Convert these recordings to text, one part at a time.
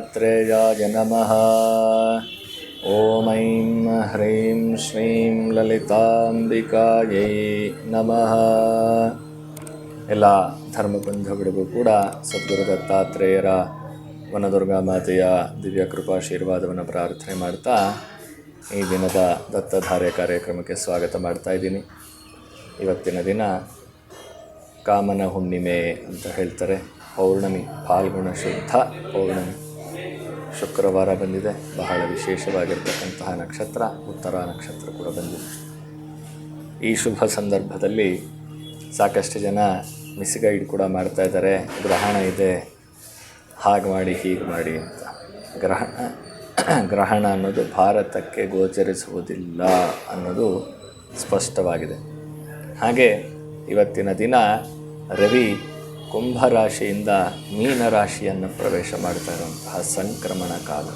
दत्तात्रेयाय नमः ॐ ऐं ह्रीं श्रीं ಲಲಿತಾಂಬಿಕಾಯೈ ನಮಃ ಎಲ್ಲ ಧರ್ಮಬಂಧುಗಳಿಗೂ ಕೂಡ ಸದ್ಗುರು ದತ್ತಾತ್ರೇಯರ ವನದುರ್ಗಾ ಮಾತೆಯ ದಿವ್ಯ ಕೃಪಾಶೀರ್ವಾದವನ್ನು ಪ್ರಾರ್ಥನೆ ಮಾಡ್ತಾ ಈ ದಿನದ ದತ್ತಧಾರೆ ಕಾರ್ಯಕ್ರಮಕ್ಕೆ ಸ್ವಾಗತ ಮಾಡ್ತಾ ಇದ್ದೀನಿ ಇವತ್ತಿನ ದಿನ ಕಾಮನ ಹುಣ್ಣಿಮೆ ಅಂತ ಹೇಳ್ತಾರೆ ಪೌರ್ಣಮಿ ಫಾಲ್ಗುಣ ಶುದ್ಧ ಪೌರ್ಣಮಿ ಶುಕ್ರವಾರ ಬಂದಿದೆ. ಬಹಳ ವಿಶೇಷವಾಗಿರ್ತಕ್ಕಂತಹ ನಕ್ಷತ್ರ, ಉತ್ತರ ನಕ್ಷತ್ರ ಕೂಡ ಬಂದಿದೆ. ಈ ಶುಭ ಸಂದರ್ಭದಲ್ಲಿ ಸಾಕಷ್ಟು ಜನ ಮಿಸ್ಗೈಡ್ ಕೂಡ ಮಾಡ್ತಾ ಇದ್ದಾರೆ. ಗ್ರಹಣ ಇದೆ. ಹಾಗೆ ಮಾಡಿ, ಹೀಗೆ ಮಾಡಿ ಅಂತ. ಗ್ರಹಣ ಗ್ರಹಣ ಅನ್ನೋದು ಭಾರತಕ್ಕೆ ಗೋಚರಿಸುವುದಿಲ್ಲ ಅನ್ನೋದು ಸ್ಪಷ್ಟವಾಗಿದೆ. ಹಾಗೆ ಇವತ್ತಿನ ದಿನ ರವಿ ಕುಂಭರಾಶಿಯಿಂದ ಮೀನರಾಶಿಯನ್ನು ಪ್ರವೇಶ ಮಾಡ್ತಾ ಇರುವಂತಹ ಸಂಕ್ರಮಣ ಕಾಲ.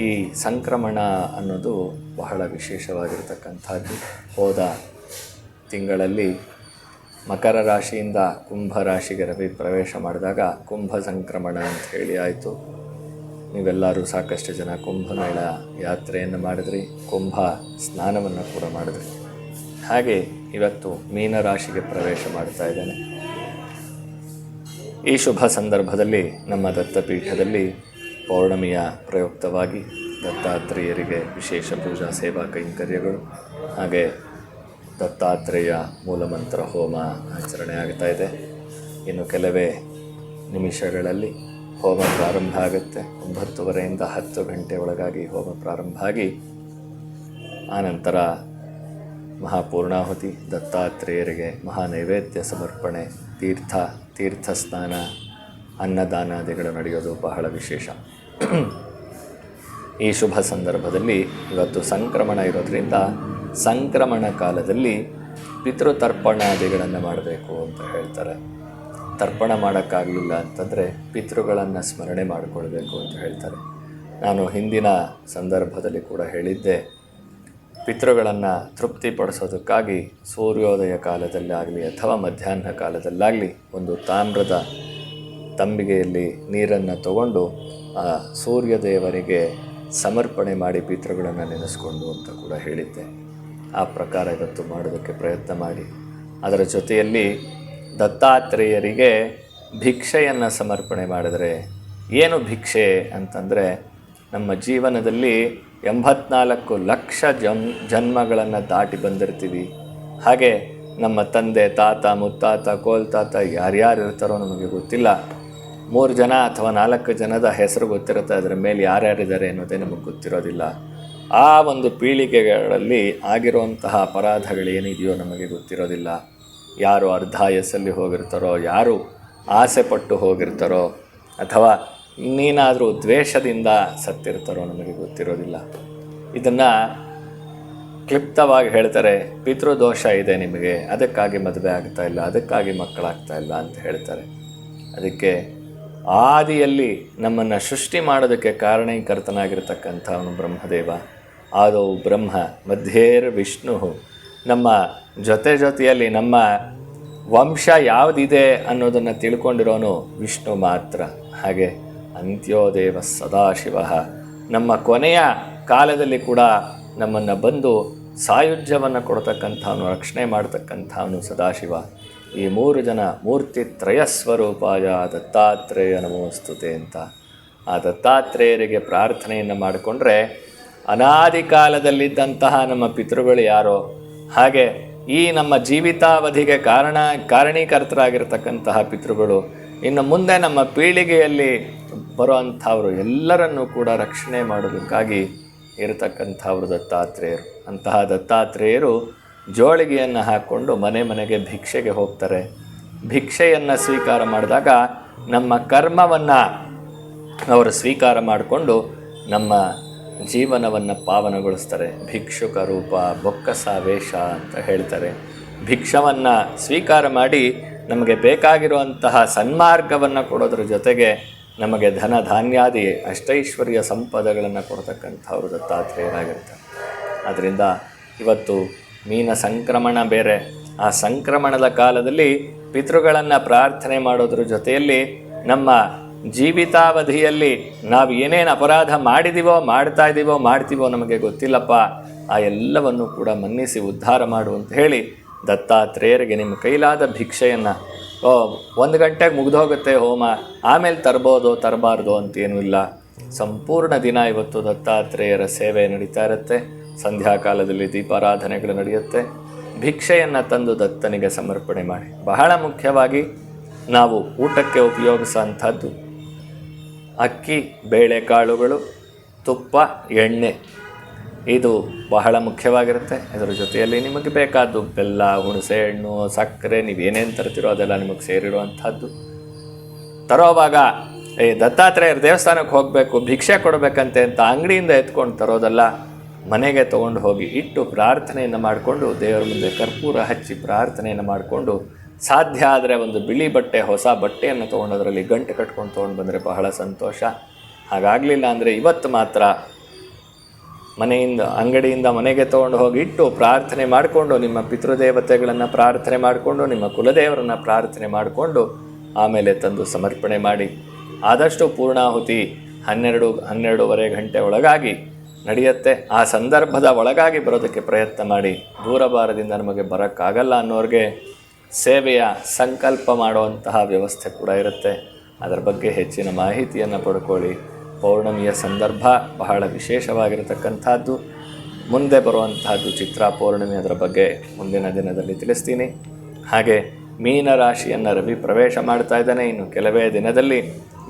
ಈ ಸಂಕ್ರಮಣ ಅನ್ನೋದು ಬಹಳ ವಿಶೇಷವಾಗಿರ್ತಕ್ಕಂಥದ್ದು. ಹೋದ ತಿಂಗಳಲ್ಲಿ ಮಕರ ರಾಶಿಯಿಂದ ಕುಂಭ ರಾಶಿಗೆ ರವಿ ಪ್ರವೇಶ ಮಾಡಿದಾಗ ಕುಂಭ ಸಂಕ್ರಮಣ ಅಂತ ಹೇಳಿ ಆಯಿತು. ನೀವೆಲ್ಲರೂ ಸಾಕಷ್ಟು ಜನ ಕುಂಭಮೇಳ ಯಾತ್ರೆಯನ್ನು ಮಾಡಿದ್ರಿ, ಕುಂಭ ಸ್ನಾನವನ್ನು ಕೂಡ ಮಾಡಿದ್ರಿ. ಹಾಗೆ ಇವತ್ತು ಮೀನರಾಶಿಗೆ ಪ್ರವೇಶ ಮಾಡ್ತಾ ಇದ್ದೇನೆ. ಈ ಶುಭ ಸಂದರ್ಭದಲ್ಲಿ ನಮ್ಮ ದತ್ತಪೀಠದಲ್ಲಿ ಪೌರ್ಣಮಿಯ ಪ್ರಯುಕ್ತವಾಗಿ ದತ್ತಾತ್ರೇಯರಿಗೆ ವಿಶೇಷ ಪೂಜಾ ಸೇವಾ ಕೈಂಕರ್ಯಗಳು ಹಾಗೆ ದತ್ತಾತ್ರೇಯ ಮೂಲಮಂತ್ರ ಹೋಮ ಆಚರಣೆ ಆಗ್ತಾ ಇದೆ. ಇನ್ನು ಕೆಲವೇ ನಿಮಿಷಗಳಲ್ಲಿ ಹೋಮ ಪ್ರಾರಂಭ ಆಗುತ್ತೆ. ಒಂಬತ್ತುವರೆಯಿಂದ ಹತ್ತು ಗಂಟೆ ಒಳಗಾಗಿ ಹೋಮ ಪ್ರಾರಂಭ ಆಗಿ ಆನಂತರ ಮಹಾಪೂರ್ಣಾಹುತಿ ದತ್ತಾತ್ರೇಯರಿಗೆ ಮಹಾ ನೈವೇದ್ಯ ಸಮರ್ಪಣೆ ತೀರ್ಥ ತೀರ್ಥಸ್ನಾನ ಅನ್ನದಾನಾದಿಗಳು ನಡೆಯೋದು ಬಹಳ ವಿಶೇಷ. ಈ ಶುಭ ಸಂದರ್ಭದಲ್ಲಿ ಇವತ್ತು ಸಂಕ್ರಮಣ ಇರೋದರಿಂದ ಸಂಕ್ರಮಣ ಕಾಲದಲ್ಲಿ ಪಿತೃತರ್ಪಣಾದಿಗಳನ್ನು ಮಾಡಬೇಕು ಅಂತ ಹೇಳ್ತಾರೆ. ತರ್ಪಣ ಮಾಡೋಕ್ಕಾಗಲಿಲ್ಲ ಅಂತಂದರೆ ಪಿತೃಗಳನ್ನು ಸ್ಮರಣೆ ಮಾಡಿಕೊಳ್ಬೇಕು ಅಂತ ಹೇಳ್ತಾರೆ. ನಾನು ಹಿಂದಿನ ಸಂದರ್ಭದಲ್ಲಿ ಕೂಡ ಹೇಳಿದ್ದೆ ಪಿತೃಗಳನ್ನು ತೃಪ್ತಿಪಡಿಸೋದಕ್ಕಾಗಿ ಸೂರ್ಯೋದಯ ಕಾಲದಲ್ಲಾಗಲಿ ಅಥವಾ ಮಧ್ಯಾಹ್ನ ಕಾಲದಲ್ಲಾಗಲಿ ಒಂದು ತಾಮ್ರದ ತಂಬಿಗೆಯಲ್ಲಿ ನೀರನ್ನು ತಗೊಂಡು ಆ ಸೂರ್ಯದೇವರಿಗೆ ಸಮರ್ಪಣೆ ಮಾಡಿ ಪಿತೃಗಳನ್ನು ನೆನೆಸ್ಕೊಂಡು ಅಂತ ಕೂಡ ಹೇಳಿದ್ದೆ. ಆ ಪ್ರಕಾರ ಇವತ್ತು ಮಾಡೋದಕ್ಕೆ ಪ್ರಯತ್ನ ಮಾಡಿ. ಅದರ ಜೊತೆಯಲ್ಲಿ ದತ್ತಾತ್ರೇಯರಿಗೆ ಭಿಕ್ಷೆಯನ್ನು ಸಮರ್ಪಣೆ ಮಾಡಿದರೆ ಏನು ಭಿಕ್ಷೆ ಅಂತಂದರೆ ನಮ್ಮ ಜೀವನದಲ್ಲಿ ಎಂಬತ್ನಾಲ್ಕು ಲಕ್ಷ ಜನ್, ಜನ್ಮಗಳನ್ನು ದಾಟಿ ಬಂದಿರ್ತೀವಿ. ಹಾಗೆ ನಮ್ಮ ತಂದೆ, ತಾತ, ಮುತ್ತಾತ, ಕೋಲ್ತಾತ ಯಾರ್ಯಾರು ಇರ್ತಾರೋ ನಮಗೆ ಗೊತ್ತಿಲ್ಲ. ಮೂರು ಜನ ಅಥವಾ ನಾಲ್ಕು ಜನದ ಹೆಸರು ಗೊತ್ತಿರುತ್ತೆ, ಅದರ ಮೇಲೆ ಯಾರ್ಯಾರಿದ್ದಾರೆ ಅನ್ನೋದೇ ನಮಗೆ ಗೊತ್ತಿರೋದಿಲ್ಲ. ಆ ಒಂದು ಪೀಳಿಗೆಗಳಲ್ಲಿ ಆಗಿರುವಂತಹ ಅಪರಾಧಗಳೇನಿದೆಯೋ ನಮಗೆ ಗೊತ್ತಿರೋದಿಲ್ಲ. ಯಾರು ಅರ್ಧ ಯಸ್ಸಲ್ಲಿ ಹೋಗಿರ್ತಾರೋ, ಯಾರು ಆಸೆ ಪಟ್ಟು ಹೋಗಿರ್ತಾರೋ, ಅಥವಾ ಇನ್ನೇನಾದರೂ ದ್ವೇಷದಿಂದ ಸತ್ತಿರ್ತಾರೋ ನಮಗೆ ಗೊತ್ತಿರೋದಿಲ್ಲ. ಇದನ್ನು ಕ್ಲಿಪ್ತವಾಗಿ ಹೇಳ್ತಾರೆ, ಪಿತೃದೋಷ ಇದೆ ನಿಮಗೆ, ಅದಕ್ಕಾಗಿ ಮದುವೆ ಆಗ್ತಾ ಇಲ್ಲ, ಅದಕ್ಕಾಗಿ ಮಕ್ಕಳಾಗ್ತಾ ಇಲ್ಲ ಅಂತ ಹೇಳ್ತಾರೆ. ಅದಕ್ಕೆ ಆದಿಯಲ್ಲಿ ನಮ್ಮನ್ನು ಸೃಷ್ಟಿ ಮಾಡೋದಕ್ಕೆ ಕಾರಣೀಕರ್ತನಾಗಿರ್ತಕ್ಕಂಥವನು ಬ್ರಹ್ಮದೇವ. ಆದವು ಬ್ರಹ್ಮ, ಮಧ್ಯೇರ್ ವಿಷ್ಣು. ನಮ್ಮ ಜೊತೆ ಜೊತೆಯಲ್ಲಿ ನಮ್ಮ ವಂಶ ಯಾವುದಿದೆ ಅನ್ನೋದನ್ನು ತಿಳ್ಕೊಂಡಿರೋನು ವಿಷ್ಣು ಮಾತ್ರ. ಹಾಗೆ ಅಂತ್ಯೋದೇವ ಸದಾಶಿವ ನಮ್ಮ ಕೊನೆಯ ಕಾಲದಲ್ಲಿ ಕೂಡ ನಮ್ಮನ್ನು ಬಂದು ಸಾಯುಜ್ಯವನ್ನು ಕೊಡ್ತಕ್ಕಂಥವನು, ರಕ್ಷಣೆ ಮಾಡ್ತಕ್ಕಂಥವನು ಸದಾಶಿವ. ಈ ಮೂರು ಜನ ಮೂರ್ತಿ ತ್ರಯಸ್ವರೂಪಾಯ ದತ್ತಾತ್ರೇಯ ನಮೋಸ್ತುತೆ ಅಂತ. ಆ ದತ್ತಾತ್ರೇಯರಿಗೆ ಪ್ರಾರ್ಥನೆಯನ್ನು ಮಾಡಿಕೊಂಡ್ರೆ ಅನಾದಿ ಕಾಲದಲ್ಲಿದ್ದಂತಹ ನಮ್ಮ ಪಿತೃಗಳು ಯಾರೋ, ಹಾಗೆ ಈ ನಮ್ಮ ಜೀವಿತಾವಧಿಗೆ ಕಾರಣ ಕಾರಣೀಕರ್ತರಾಗಿರ್ತಕ್ಕಂತಹ ಪಿತೃಗಳು, ಇನ್ನು ಮುಂದೆ ನಮ್ಮ ಪೀಳಿಗೆಯಲ್ಲಿ ಬರುವಂಥವರು ಎಲ್ಲರನ್ನೂ ಕೂಡ ರಕ್ಷಣೆ ಮಾಡೋದಕ್ಕಾಗಿ ಇರತಕ್ಕಂಥವ್ರು ದತ್ತಾತ್ರೇಯರು. ಅಂತಹ ದತ್ತಾತ್ರೇಯರು ಜೋಳಿಗೆಯನ್ನು ಹಾಕ್ಕೊಂಡು ಮನೆ ಮನೆಗೆ ಭಿಕ್ಷೆಗೆ ಹೋಗ್ತಾರೆ. ಭಿಕ್ಷೆಯನ್ನು ಸ್ವೀಕಾರ ಮಾಡಿದಾಗ ನಮ್ಮ ಕರ್ಮವನ್ನು ಅವರು ಸ್ವೀಕಾರ ಮಾಡಿಕೊಂಡು ನಮ್ಮ ಜೀವನವನ್ನು ಪಾವನಗೊಳಿಸ್ತಾರೆ. ಭಿಕ್ಷುಕ ರೂಪ ಬೊಕ್ಕಸ ವೇಷ ಅಂತ ಹೇಳ್ತಾರೆ. ಭಿಕ್ಷವನ್ನು ಸ್ವೀಕಾರ ಮಾಡಿ ನಮಗೆ ಬೇಕಾಗಿರುವಂತಹ ಸನ್ಮಾರ್ಗವನ್ನು ಕೊಡೋದ್ರ ಜೊತೆಗೆ ನಮಗೆ ಧನ ಧಾನ್ಯಾದಿ ಅಷ್ಟೈಶ್ವರ್ಯ ಸಂಪದಗಳನ್ನು ಕೊಡ್ತಕ್ಕಂಥವ್ರು ದತ್ತಾತ್ರೇಯರಾಗಿರ್ತಾರೆ. ಆದ್ದರಿಂದ ಇವತ್ತು ಮೀನ ಸಂಕ್ರಮಣ ಬೇರೆ. ಆ ಸಂಕ್ರಮಣದ ಕಾಲದಲ್ಲಿ ಪಿತೃಗಳನ್ನು ಪ್ರಾರ್ಥನೆ ಮಾಡೋದ್ರ ಜೊತೆಯಲ್ಲಿ ನಮ್ಮ ಜೀವಿತಾವಧಿಯಲ್ಲಿ ನಾವು ಏನೇನು ಅಪರಾಧ ಮಾಡಿದೀವೋ, ಮಾಡ್ತಾ ಇದ್ದೀವೋ ಮಾಡ್ತೀವೋ ನಮಗೆ ಗೊತ್ತಿಲ್ಲಪ್ಪ. ಆ ಎಲ್ಲವನ್ನು ಕೂಡ ಮನ್ನಿಸಿ ಉದ್ಧಾರ ಮಾಡು ಅಂತ ಹೇಳಿ ದತ್ತಾತ್ರೇಯರಿಗೆ ನಿಮ್ಮ ಕೈಲಾದ ಭಿಕ್ಷೆಯನ್ನು ಒಂದು ಗಂಟೆಗೆ ಮುಗಿದೋಗುತ್ತೆ ಹೋಮ, ಆಮೇಲೆ ತರ್ಬೋದು, ತರಬಾರ್ದು ಅಂತೇನೂ ಇಲ್ಲ. ಸಂಪೂರ್ಣ ದಿನ ಇವತ್ತು ದತ್ತಾತ್ರೇಯರ ಸೇವೆ ನಡೀತಾ ಇರುತ್ತೆ. ಸಂಧ್ಯಾಕಾಲದಲ್ಲಿ ದೀಪಾರಾಧನೆಗಳು ನಡೆಯುತ್ತೆ. ಭಿಕ್ಷೆಯನ್ನು ತಂದು ದತ್ತನಿಗೆ ಸಮರ್ಪಣೆ ಮಾಡಿ. ಬಹಳ ಮುಖ್ಯವಾಗಿ ನಾವು ಊಟಕ್ಕೆ ಉಪಯೋಗಿಸುವಂಥದ್ದು ಅಕ್ಕಿ, ಬೇಳೆಕಾಳುಗಳು, ತುಪ್ಪ, ಎಣ್ಣೆ. ಇದು ಬಹಳ ಮುಖ್ಯವಾಗಿರುತ್ತೆ. ಇದರ ಜೊತೆಯಲ್ಲಿ ನಿಮಗೆ ಬೇಕಾದ್ದು ಬೆಲ್ಲ, ಹುಣಸೆ ಹಣ್ಣು, ಸಕ್ಕರೆ, ನೀವೇನೇನು ತರ್ತೀರೋ ಅದೆಲ್ಲ ನಿಮಗೆ ಸೇರಿರುವಂಥದ್ದು. ತರೋವಾಗ ಈ ದತ್ತಾತ್ರೇಯರ ದೇವಸ್ಥಾನಕ್ಕೆ ಹೋಗಬೇಕು, ಭಿಕ್ಷೆ ಕೊಡಬೇಕಂತೆ ಅಂತ ಅಂಗಡಿಯಿಂದ ಎತ್ಕೊಂಡು ತರೋದಲ್ಲ, ಮನೆಗೆ ತೊಗೊಂಡು ಹೋಗಿ ಇಟ್ಟು ಪ್ರಾರ್ಥನೆಯನ್ನು ಮಾಡಿಕೊಂಡು ದೇವರ ಮುಂದೆ ಕರ್ಪೂರ ಹಚ್ಚಿ ಪ್ರಾರ್ಥನೆಯನ್ನು ಮಾಡಿಕೊಂಡು ಸಾಧ್ಯ ಆದರೆ ಒಂದು ಬಿಳಿ ಬಟ್ಟೆ, ಹೊಸ ಬಟ್ಟೆಯನ್ನು ತೊಗೊಂಡು ಅದರಲ್ಲಿ ಗಂಟು ಕಟ್ಕೊಂಡು ತೊಗೊಂಡು ಬಂದರೆ ಬಹಳ ಸಂತೋಷ. ಹಾಗಾಗಲಿಲ್ಲ ಅಂದರೆ ಇವತ್ತು ಮಾತ್ರ ಮನೆಯಿಂದ, ಅಂಗಡಿಯಿಂದ ಮನೆಗೆ ತೊಗೊಂಡು ಹೋಗಿ ಇಟ್ಟು ಪ್ರಾರ್ಥನೆ ಮಾಡಿಕೊಂಡು, ನಿಮ್ಮ ಪಿತೃದೇವತೆಗಳನ್ನು ಪ್ರಾರ್ಥನೆ ಮಾಡಿಕೊಂಡು, ನಿಮ್ಮ ಕುಲದೇವರನ್ನು ಪ್ರಾರ್ಥನೆ ಮಾಡಿಕೊಂಡು ಆಮೇಲೆ ತಂದು ಸಮರ್ಪಣೆ ಮಾಡಿ. ಆದಷ್ಟು ಪೂರ್ಣಾಹುತಿ ಹನ್ನೆರಡು, ಹನ್ನೆರಡೂವರೆ ಗಂಟೆ ಒಳಗಾಗಿ ನಡೆಯುತ್ತೆ. ಆ ಸಂದರ್ಭದ ಒಳಗಾಗಿ ಬರೋದಕ್ಕೆ ಪ್ರಯತ್ನ ಮಾಡಿ. ದೂರಬಾರದಿಂದ ನಮಗೆ ಬರೋಕ್ಕಾಗಲ್ಲ ಅನ್ನೋರಿಗೆ ಸೇವೆಯ ಸಂಕಲ್ಪ ಮಾಡುವಂತಹ ವ್ಯವಸ್ಥೆ ಕೂಡ ಇರುತ್ತೆ. ಅದರ ಬಗ್ಗೆ ಹೆಚ್ಚಿನ ಮಾಹಿತಿಯನ್ನು ಪಡ್ಕೊಳ್ಳಿ. ಪೌರ್ಣಮಿಯ ಸಂದರ್ಭ ಬಹಳ ವಿಶೇಷವಾಗಿರತಕ್ಕಂಥದ್ದು. ಮುಂದೆ ಬರುವಂತಹದ್ದು ಚಿತ್ರ ಪೌರ್ಣಮಿ ಅದರ ಬಗ್ಗೆ ಮುಂದಿನ ದಿನದಲ್ಲಿ ತಿಳಿಸ್ತೀನಿ. ಹಾಗೆ ಮೀನ ರಾಶಿಯನ್ನು ರವಿ ಪ್ರವೇಶ ಮಾಡ್ತಾ ಇದ್ದಾನೆ. ಇನ್ನು ಕೆಲವೇ ದಿನದಲ್ಲಿ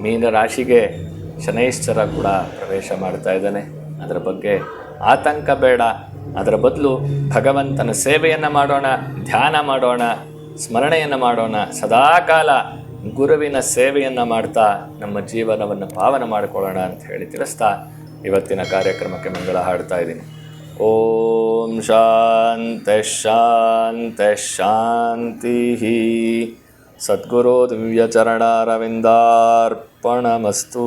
ಮೀನ ರಾಶಿಗೆ ಶನೈಶ್ಚರ ಕೂಡ ಪ್ರವೇಶ ಮಾಡ್ತಾ ಇದ್ದಾನೆ. ಅದರ ಬಗ್ಗೆ ಆತಂಕ ಬೇಡ. ಅದರ ಬದಲು ಭಗವಂತನ ಸೇವೆಯನ್ನು ಮಾಡೋಣ, ಧ್ಯಾನ ಮಾಡೋಣ, ಸ್ಮರಣೆಯನ್ನು ಮಾಡೋಣ. ಸದಾಕಾಲ ಗುರುವಿನ ಸೇವೆಯನ್ನು ಮಾಡ್ತಾ ನಮ್ಮ ಜೀವನವನ್ನು ಪಾವನ ಮಾಡಿಕೊಳ್ಳೋಣ ಅಂತ ಹೇಳಿ ತಿಳಿಸ್ತಾ ಇವತ್ತಿನ ಕಾರ್ಯಕ್ರಮಕ್ಕೆ ಮಂಗಳ ಹಾಡ್ತಾ ಇದ್ದೀನಿ ಓಂ ಶಾಂತ ಶಾಂತ ಶಾಂತಿ ಸದ್ಗುರು ದಿವ್ಯಚರಣಾರವಿಂದಾರ್ಪಣಮಸ್ತು.